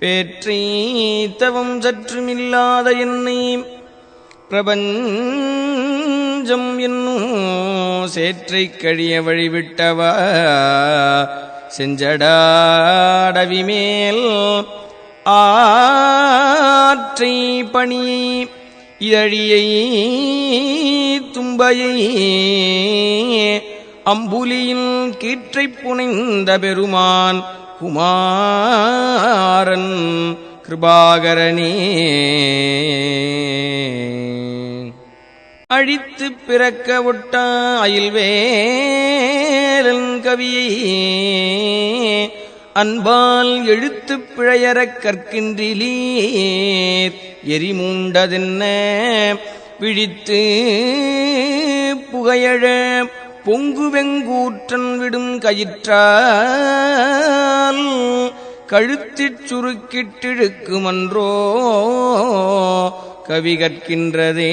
பேற்றீத்தவும் சற்றுமில்லாத என்னை பிரபஞ்சம் என்னும் சேற்றை கழிய வழிவிட்டவா? செஞ்சடாடவி மேல் ஆற்றை பணியை இதழியை தும்பையை அம்புலியின் கீற்றைப் புனைந்த பெருமான் குமாரன் கிருபாகரனே. அழித்து பிறக்க ஒட்ட அயில்வேலன் கவியை அன்பால் எழுத்து பிழையறக் கற்கின்றிலீர். எரிமூண்டதென்ன? விழித்து புகையழ பொங்குவெங்கூற்றன் விடும் கயிற்றால் கழுத்திற் சுருக்கிட்டிழுக்குமன்றோ? கவி கற்கின்றதே.